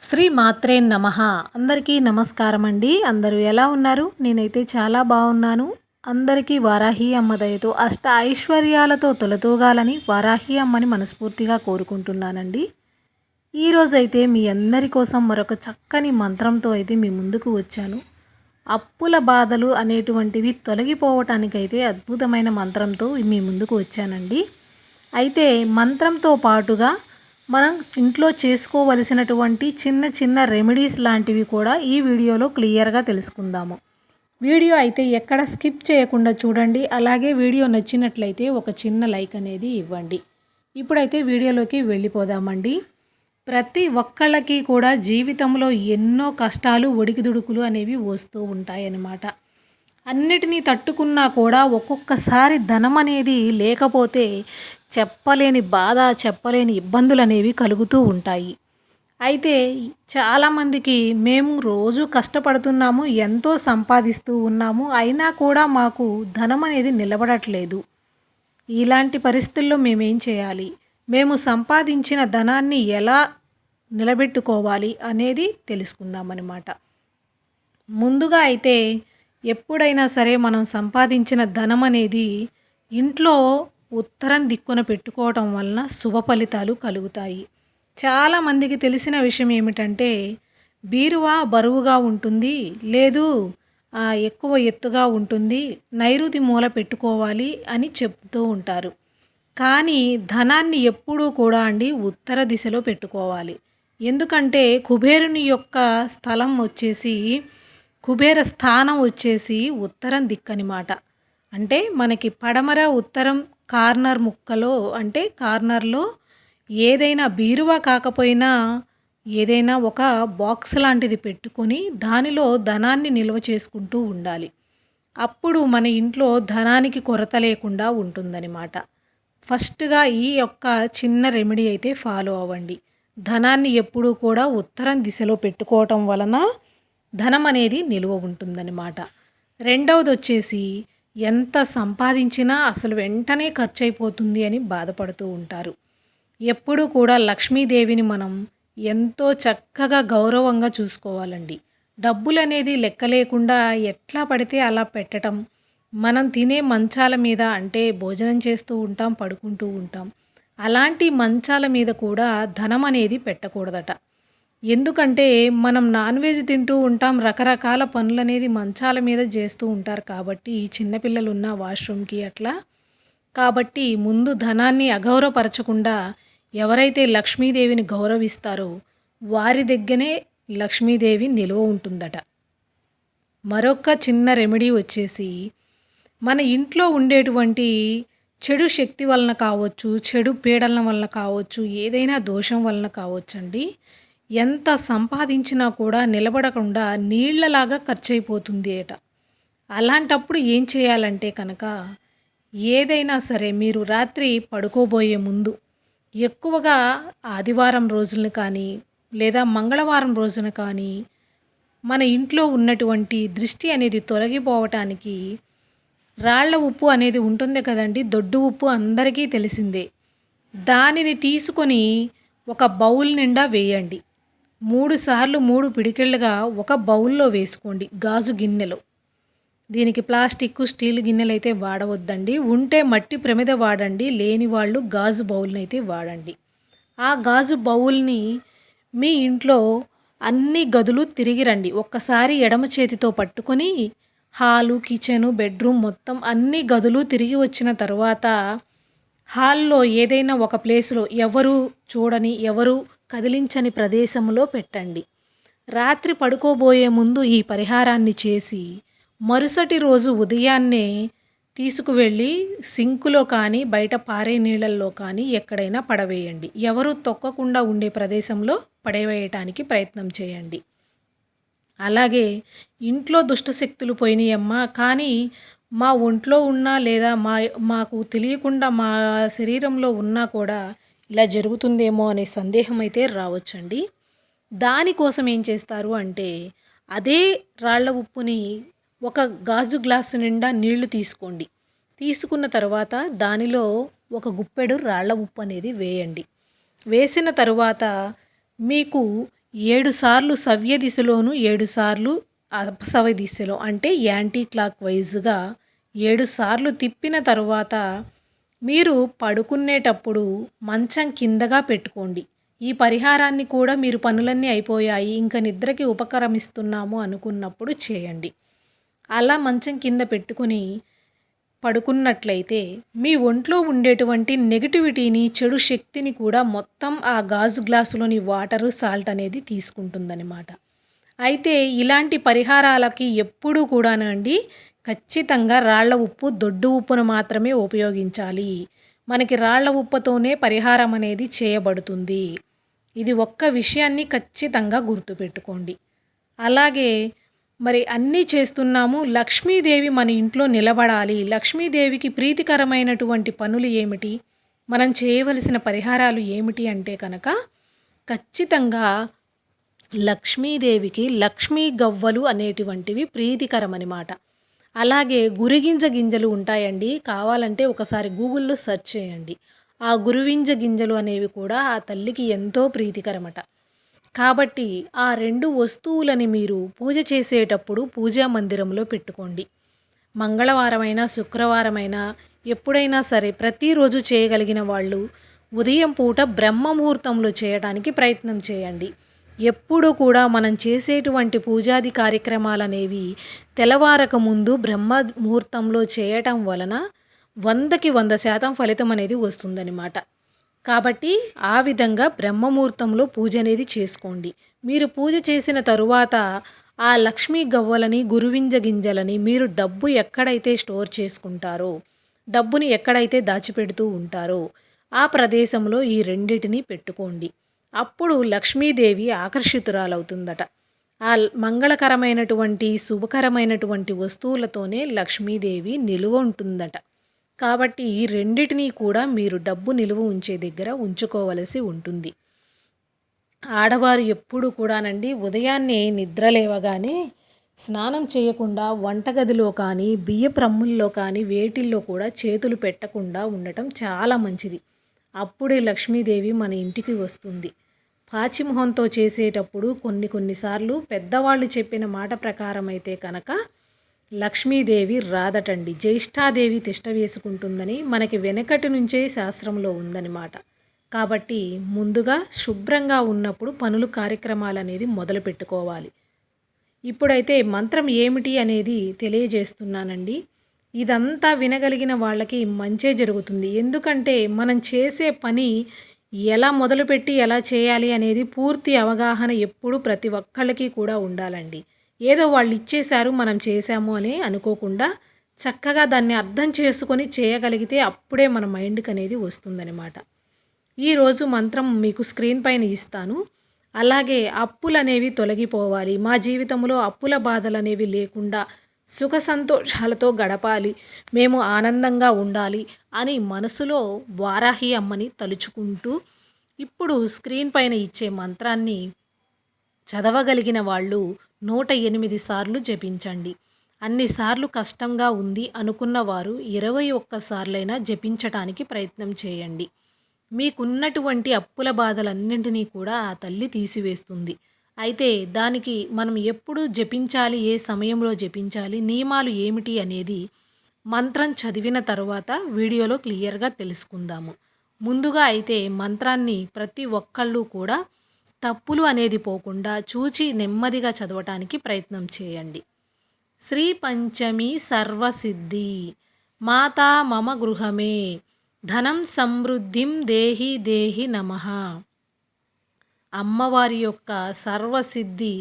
శ్రీ మాత్రే నమ. అందరికీ నమస్కారం అండి అందరూ ఎలా ఉన్నారు? నేనైతే చాలా బాగున్నాను. అందరికీ వారాహి అమ్మ దయతో అష్ట ఐశ్వర్యాలతో తొలతూగాలని వారాహి అమ్మని మనస్ఫూర్తిగా కోరుకుంటున్నానండి. ఈరోజైతే మీ అందరి కోసం మరొక చక్కని మంత్రంతో అయితే మీ ముందుకు వచ్చాను. అప్పుల బాధలు అనేటువంటివి తొలగిపోవటానికైతే అద్భుతమైన మంత్రంతో మీ ముందుకు వచ్చానండి. అయితే మంత్రంతో పాటుగా మనం ఇంట్లో చేసుకోవలసినటువంటి చిన్న చిన్న రెమెడీస్ లాంటివి కూడా ఈ వీడియోలో క్లియర్గా తెలుసుకుందాము. వీడియో అయితే ఎక్కడ స్కిప్ చేయకుండా చూడండి. అలాగే వీడియో నచ్చినట్లయితే ఒక చిన్న లైక్ అనేది ఇవ్వండి. ఇప్పుడైతే వీడియోలోకి వెళ్ళిపోదామండి. ప్రతి ఒక్కళ్ళకి కూడా జీవితంలో ఎన్నో కష్టాలు ఒడికిదుడుకులు అనేవి వస్తూ ఉంటాయన్నమాట. అన్నిటినీ తట్టుకున్నా కూడా ఒక్కొక్కసారి ధనం అనేది లేకపోతే చెప్పలేని బాధ చెప్పలేని ఇబ్బందులు అనేవి కలుగుతూ ఉంటాయి. అయితే చాలామందికి మేము రోజు కష్టపడుతున్నాము ఎంతో సంపాదిస్తూ ఉన్నాము అయినా కూడా మాకు ధనం అనేది నిలబడట్లేదు. ఇలాంటి పరిస్థితుల్లో మేమేం చేయాలి? మేము సంపాదించిన ధనాన్ని ఎలా నిలబెట్టుకోవాలి అనేది తెలుసుకుందాం అన్నమాట ముందుగా అయితే ఎప్పుడైనా సరే మనం సంపాదించిన ధనం అనేది ఇంట్లో ఉత్తరం దిక్కున పెట్టుకోవటం వలన శుభ ఫలితాలు కలుగుతాయి. చాలామందికి తెలిసిన విషయం ఏమిటంటే బీరువా బరువుగా ఉంటుంది లేదు ఎక్కువ ఎత్తుగా ఉంటుంది నైరుతి మూల పెట్టుకోవాలి అని చెప్తూ ఉంటారు. కానీ ధనాన్ని ఎప్పుడూ కూడా అండి ఉత్తర దిశలో పెట్టుకోవాలి. ఎందుకంటే కుబేరుని యొక్క స్థలం వచ్చేసి కుబేర స్థానం వచ్చేసి ఉత్తరం దిక్కనమాట అంటే మనకి పడమర ఉత్తరం కార్నర్ ముక్కలో అంటే కార్నర్లో ఏదైనా బీరువా కాకపోయినా ఏదైనా ఒక బాక్స్ లాంటిది పెట్టుకొని దానిలో ధనాన్ని నిల్వ చేసుకుంటూ ఉండాలి. అప్పుడు మన ఇంట్లో ధనానికి కొరత లేకుండా ఉంటుందన్నమాట. ఫస్ట్గా ఈ యొక్క చిన్న రెమెడీ అయితే ఫాలో అవ్వండి. ధనాన్ని ఎప్పుడూ కూడా ఉత్తరం దిశలో పెట్టుకోవటం వలన ధనం అనేది నిలువ ఉంటుందన్నమాట. రెండవది వచ్చేసి ఎంత సంపాదించినా అసలు వెంటనే ఖర్చు అయిపోతుంది అని బాధపడుతూ ఉంటారు. ఎప్పుడూ కూడా లక్ష్మీదేవిని మనం ఎంతో చక్కగా గౌరవంగా చూసుకోవాలండి. డబ్బులు అనేది లెక్క లేకుండా ఎట్లా పడితే అలా పెట్టడం మనం తినే మంచాల మీద అంటే భోజనం చేస్తూ ఉంటాం పడుకుంటూ ఉంటాం. అలాంటి మంచాల మీద కూడా ధనం అనేది పెట్టకూడదట. ఎందుకంటే మనం నాన్ వెజ్ తింటూ ఉంటాం రకరకాల పనులు అనేది మంచాల మీద చేస్తూ ఉంటారు కాబట్టి చిన్నపిల్లలు ఉన్న వాష్రూమ్కి అట్లా. కాబట్టి ముందు ధనాన్ని అగౌరవపరచకుండా ఎవరైతే లక్ష్మీదేవిని గౌరవిస్తారో వారి దగ్గరనే లక్ష్మీదేవి నిలువ ఉంటుందట. మరొక చిన్న రెమెడీ వచ్చేసి మన ఇంట్లో ఉండేటువంటి చెడు శక్తి వలన కావచ్చు చెడు పీడల వలన కావచ్చు ఏదైనా దోషం వలన కావచ్చండి. ఎంత సంపాదించినా కూడా నిలబడకుండా నీళ్ళలాగా ఖర్చు అయిపోతుంది ఏట. అలాంటప్పుడు ఏం చేయాలంటే కనుక ఏదైనా సరే మీరు రాత్రి పడుకోబోయే ముందు ఎక్కువగా ఆదివారం రోజులను కానీ లేదా మంగళవారం రోజున కానీ మన ఇంట్లో ఉన్నటువంటి దృష్టి అనేది తొలగిపోవటానికి రాళ్ళ ఉప్పు అనేది ఉంటుంది కదండి దొడ్డు ఉప్పు అందరికీ తెలిసిందే. దానిని తీసుకొని ఒక బౌల్ నిండా వేయండి. మూడు సార్లు మూడు పిడికిళ్ళుగా ఒక బౌల్లో వేసుకోండి గాజు గిన్నెలో. దీనికి ప్లాస్టిక్ స్టీల్ గిన్నెలు అయితే వాడవద్దండి. ఉంటే మట్టి ప్రమిద వాడండి లేని వాళ్ళు గాజు బౌల్ని అయితే వాడండి. ఆ గాజు బౌల్ని మీ ఇంట్లో అన్ని గదులు తిరిగి రండి. ఒక్కసారి ఎడమ చేతితో పట్టుకొని హాలు కిచెను బెడ్రూమ్ మొత్తం అన్ని గదులు తిరిగి వచ్చిన తర్వాత హాల్లో ఏదైనా ఒక ప్లేస్లో ఎవరు చూడని ఎవరు కదిలించని ప్రదేశంలో పెట్టండి. రాత్రి పడుకోబోయే ముందు ఈ పరిహారాన్ని చేసి మరుసటి రోజు ఉదయాన్నే తీసుకువెళ్ళి సింకులో కానీ బయట పారే నీళ్ళల్లో కానీ ఎక్కడైనా పడవేయండి. ఎవరు తొక్కకుండా ఉండే ప్రదేశంలో పడవేయటానికి ప్రయత్నం చేయండి. అలాగే ఇంట్లో దుష్టశక్తులు పోయినాయమ్మా కానీ మా ఒంట్లో ఉన్నా లేదా మా మాకు తెలియకుండా మా శరీరంలో ఉన్నా కూడా ఇలా జరుగుతుందేమో అనే సందేహం అయితే రావచ్చండి. దానికోసం ఏం చేస్తారు అంటే అదే రాళ్ళ ఉప్పుని ఒక గాజు గ్లాసు నిండా నీళ్ళు తీసుకోండి. తీసుకున్న తర్వాత దానిలో ఒక గుప్పెడు రాళ్ళ ఉప్పు అనేది వేయండి. వేసిన తరువాత మీకు ఏడు సార్లు సవ్య దిశలోను ఏడు సార్లు అపసవ్య దిశలో అంటే యాంటీ క్లాక్ వైజ్గా ఏడు సార్లు తిప్పిన తరువాత మీరు పడుకునేటప్పుడు మంచం కిందగా పెట్టుకోండి. ఈ పరిహారాన్ని కూడా మీరు పనులన్నీ అయిపోయాయి ఇంకా నిద్రకి ఉపక్రమిస్తున్నాము అనుకున్నప్పుడు చేయండి. అలా మంచం కింద పెట్టుకుని పడుకున్నట్లయితే మీ ఒంట్లో ఉండేటువంటి నెగిటివిటీని చెడు శక్తిని కూడా మొత్తం ఆ గాజు గ్లాసులోని వాటరు సాల్ట్ అనేది తీసుకుంటుందన్నమాట. అయితే ఇలాంటి పరిహారాలకి ఎప్పుడూ కూడానండి ఖచ్చితంగా రాళ్ళ ఉప్పు దొడ్డు ఉప్పును మాత్రమే ఉపయోగించాలి. మనకి రాళ్ళ ఉప్పుతోనే పరిహారం అనేది చేయబడుతుంది. ఇది ఒక్క విషయాన్ని ఖచ్చితంగా గుర్తుపెట్టుకోండి. అలాగే మరి అన్నీ చేస్తున్నాము లక్ష్మీదేవి మన ఇంట్లో నిలబడాలి. లక్ష్మీదేవికి ప్రీతికరమైనటువంటి పనులు ఏమిటి? మనం చేయవలసిన పరిహారాలు ఏమిటి అంటే కనుక ఖచ్చితంగా లక్ష్మీదేవికి లక్ష్మీ గవ్వలు అనేటువంటివి ప్రీతికరమనమాట. అలాగే గురిగింజ గింజలు ఉంటాయండి. కావాలంటే ఒకసారి గూగుల్లో సెర్చ్ చేయండి. ఆ గురువింజ గింజలు అనేవి కూడా ఆ తల్లికి ఎంతో ప్రీతికరమట. కాబట్టి ఆ రెండు వస్తువులని మీరు పూజ చేసేటప్పుడు పూజా మందిరంలో పెట్టుకోండి. మంగళవారమైనా శుక్రవారమైనా ఎప్పుడైనా సరే ప్రతిరోజు చేయగలిగిన వాళ్ళు ఉదయం పూట బ్రహ్మ ముహూర్తంలో చేయడానికి ప్రయత్నం చేయండి. ఎప్పుడూ కూడా మనం చేసేటువంటి పూజాది కార్యక్రమాలు అనేవి తెల్లవారక ముందు బ్రహ్మ ముహూర్తంలో చేయటం వలన వందకి వంద శాతం ఫలితం అనేది వస్తుందన్నమాట. కాబట్టి ఆ విధంగా బ్రహ్మముహూర్తంలో పూజ అనేది చేసుకోండి. మీరు పూజ చేసిన తరువాత ఆ లక్ష్మీ గవ్వలని గురువింజ గింజలని మీరు డబ్బు ఎక్కడైతే స్టోర్ చేసుకుంటారో డబ్బుని ఎక్కడైతే దాచిపెడుతూ ఉంటారో ఆ ప్రదేశంలో ఈ రెండింటిని పెట్టుకోండి. అప్పుడు లక్ష్మీదేవి ఆకర్షితురాలవుతుందట. ఆ మంగళకరమైనటువంటి శుభకరమైనటువంటి వస్తువులతోనే లక్ష్మీదేవి నిలువ ఉంటుందట. కాబట్టి ఈ రెండిటినీ కూడా మీరు డబ్బు నిలువ ఉంచే దగ్గర ఉంచుకోవలసి ఉంటుంది. ఆడవారు ఎప్పుడు కూడానండి ఉదయాన్నే నిద్ర లేవగానే స్నానం చేయకుండా వంటగదిలో కానీ బియ్యప్రమ్ముల్లో కానీ వేటిల్లో కూడా చేతులు పెట్టకుండా ఉండటం చాలా మంచిది. అప్పుడే లక్ష్మీదేవి మన ఇంటికి వస్తుంది. పాచిమొహంతో చేసేటప్పుడు కొన్ని కొన్నిసార్లు పెద్దవాళ్ళు చెప్పిన మాట ప్రకారం అయితే కనుక లక్ష్మీదేవి రాదటండి. జ్యేష్ఠాదేవి తిష్ట వేసుకుంటుందని మనకి వెనకటి నుంచే శాస్త్రంలో ఉందన్నమాట. కాబట్టి ముందుగా శుభ్రంగా ఉన్నప్పుడు పనులు కార్యక్రమాలు అనేది మొదలు పెట్టుకోవాలి. ఇప్పుడైతే మంత్రం ఏమిటి అనేది తెలియజేస్తున్నానండి. ఇదంతా వినగలిగిన వాళ్ళకి మంచే జరుగుతుంది. ఎందుకంటే మనం చేసే పని ఎలా మొదలుపెట్టి ఎలా చేయాలి అనేది పూర్తి అవగాహన ఎప్పుడు ప్రతి ఒక్కళ్ళకి కూడా ఉండాలండి. ఏదో వాళ్ళు ఇచ్చేశారు మనం చేశాము అని అనుకోకుండా చక్కగా దాన్ని అర్థం చేసుకొని చేయగలిగితే అప్పుడే మన మైండ్కి అనేది వస్తుందన్నమాట. ఈరోజు మంత్రం మీకు స్క్రీన్ పైన ఇస్తాను. అలాగే అప్పులు అనేవి తొలగిపోవాలి. మా జీవితంలో అప్పుల బాధలు అనేవి లేకుండా సుఖ సంతోషాలతో గడపాలి మేము ఆనందంగా ఉండాలి అని మనసులో వారాహి అమ్మని తలుచుకుంటూ ఇప్పుడు స్క్రీన్ పైన ఇచ్చే మంత్రాన్ని చదవగలిగిన వాళ్ళు నూట ఎనిమిది సార్లు జపించండి. అన్నిసార్లు కష్టంగా ఉంది అనుకున్న వారు ఇరవై ఒక్కసార్లైనా జపించటానికి ప్రయత్నం చేయండి. మీకున్నటువంటి అప్పుల బాధలన్నింటినీ కూడా ఆ తల్లి తీసివేస్తుంది. అయితే దానికి మనం ఎప్పుడు జపించాలి ఏ సమయంలో జపించాలి నియమాలు ఏమిటి అనేది మంత్రం చదివిన తర్వాత వీడియోలో క్లియర్గా తెలుసుకుందాము. ముందుగా అయితే మంత్రాన్ని ప్రతి ఒక్కళ్ళు కూడా తప్పులు అనేది పోకుండా చూచి నెమ్మదిగా చదవటానికి ప్రయత్నం చేయండి. శ్రీ పంచమి సర్వసిద్ధి మాతా మమ గృహమే ధనం సమృద్ధిం దేహి దేహి నమ. అమ్మవారి యొక్క సర్వసిద్ధి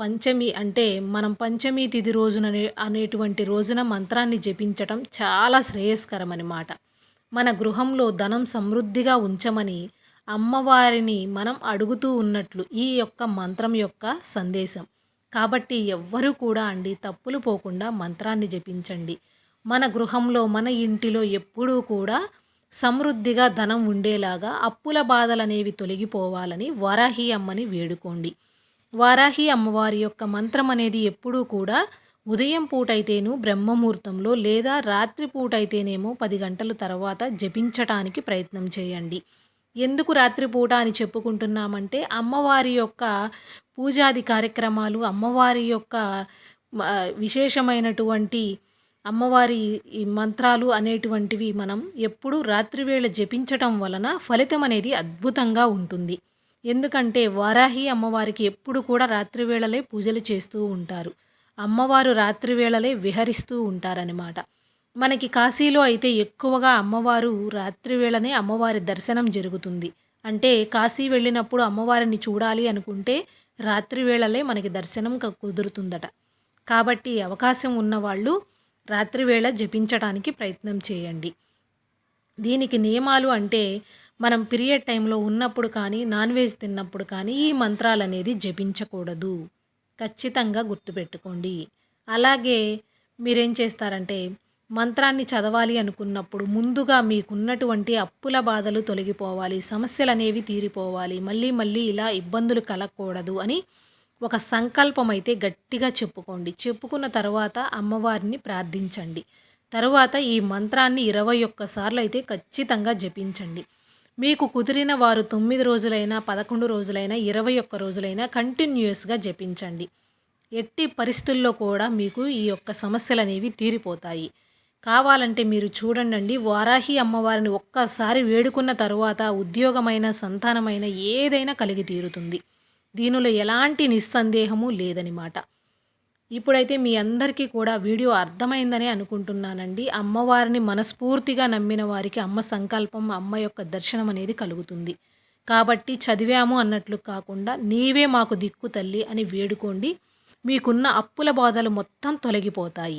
పంచమి అంటే మనం పంచమి తిథి రోజున అనేటువంటి రోజున మంత్రాన్ని జపించటం చాలా శ్రేయస్కరం అనమాట మన గృహంలో ధనం సమృద్ధిగా ఉంచమని అమ్మవారిని మనం అడుగుతూ ఉన్నట్లు ఈ యొక్క మంత్రం యొక్క సందేశం. కాబట్టి ఎవ్వరూ కూడా అండి తప్పులు పోకుండా మంత్రాన్ని జపించండి. మన గృహంలో మన ఇంటిలో ఎప్పుడూ కూడా సమృద్ధిగా ధనం ఉండేలాగా అప్పుల బాధలు అనేవి తొలగిపోవాలని వారాహి అమ్మని వేడుకోండి. వారాహి అమ్మవారి యొక్క మంత్రం అనేది ఎప్పుడూ కూడా ఉదయం పూట బ్రహ్మముహూర్తంలో లేదా రాత్రి పూటైతేనేమో అయితేనేమో పది గంటల తర్వాత జపించటానికి ప్రయత్నం చేయండి. ఎందుకు రాత్రిపూట అని చెప్పుకుంటున్నామంటే అమ్మవారి యొక్క పూజాది కార్యక్రమాలు అమ్మవారి యొక్క విశేషమైనటువంటి అమ్మవారి ఈ మంత్రాలు అనేటువంటివి మనం ఎప్పుడూ రాత్రివేళ జపించటం వలన ఫలితం అనేది అద్భుతంగా ఉంటుంది. ఎందుకంటే వారాహి అమ్మవారికి ఎప్పుడు కూడా రాత్రివేళలే పూజలు చేస్తూ ఉంటారు. అమ్మవారు రాత్రివేళలే విహరిస్తూ ఉంటారనమాట మనకి కాశీలో అయితే ఎక్కువగా అమ్మవారు రాత్రివేళనే అమ్మవారి దర్శనం జరుగుతుంది. అంటే కాశీ వెళ్ళినప్పుడు అమ్మవారిని చూడాలి అనుకుంటే రాత్రివేళలే మనకి దర్శనం కుదురుతుందట. కాబట్టి అవకాశం ఉన్నవాళ్ళు రాత్రివేళ జపించడానికి ప్రయత్నం చేయండి. దీనికి నియమాలు అంటే మనం పీరియడ్ టైంలో ఉన్నప్పుడు కానీ నాన్ వెజ్ తిన్నప్పుడు కానీ ఈ మంత్రాలు అనేది జపించకూడదు. ఖచ్చితంగా గుర్తుపెట్టుకోండి. అలాగే మీరేం చేస్తారంటే మంత్రాన్ని చదవాలి అనుకున్నప్పుడు ముందుగా మీకున్నటువంటి అప్పుల బాధలు తొలగిపోవాలి సమస్యలు అనేవి తీరిపోవాలి మళ్ళీ మళ్ళీ ఇలా ఇబ్బందులు కలగకూడదు అని ఒక సంకల్పం అయితే గట్టిగా చెప్పుకోండి. చెప్పుకున్న తర్వాత అమ్మవారిని ప్రార్థించండి. తరువాత ఈ మంత్రాన్ని ఇరవై ఒక్కసార్లు అయితే ఖచ్చితంగా జపించండి. మీకు కుదిరిన వారు తొమ్మిది రోజులైనా పదకొండు రోజులైనా ఇరవై ఒక్క రోజులైనా కంటిన్యూస్గా జపించండి. ఎట్టి పరిస్థితుల్లో కూడా మీకు ఈ యొక్క సమస్యలు అనేవి తీరిపోతాయి. కావాలంటే మీరు చూడండి వారాహి అమ్మవారిని ఒక్కసారి వేడుకున్న తరువాత ఉద్యోగమైన సంతానమైన ఏదైనా కలిగి తీరుతుంది. దీనిలో ఎలాంటి నిస్సందేహము లేదనమాట ఇప్పుడైతే మీ అందరికీ కూడా వీడియో అర్థమైందని అనుకుంటున్నానండి. అమ్మవారిని మనస్ఫూర్తిగా నమ్మిన వారికి అమ్మ సంకల్పం అమ్మ యొక్క దర్శనం అనేది కలుగుతుంది. కాబట్టి చదివాము అన్నట్లు కాకుండా నీవే మాకు దిక్కు తల్లి అని వేడుకోండి. మీకున్న అప్పుల బాధలు మొత్తం తొలగిపోతాయి.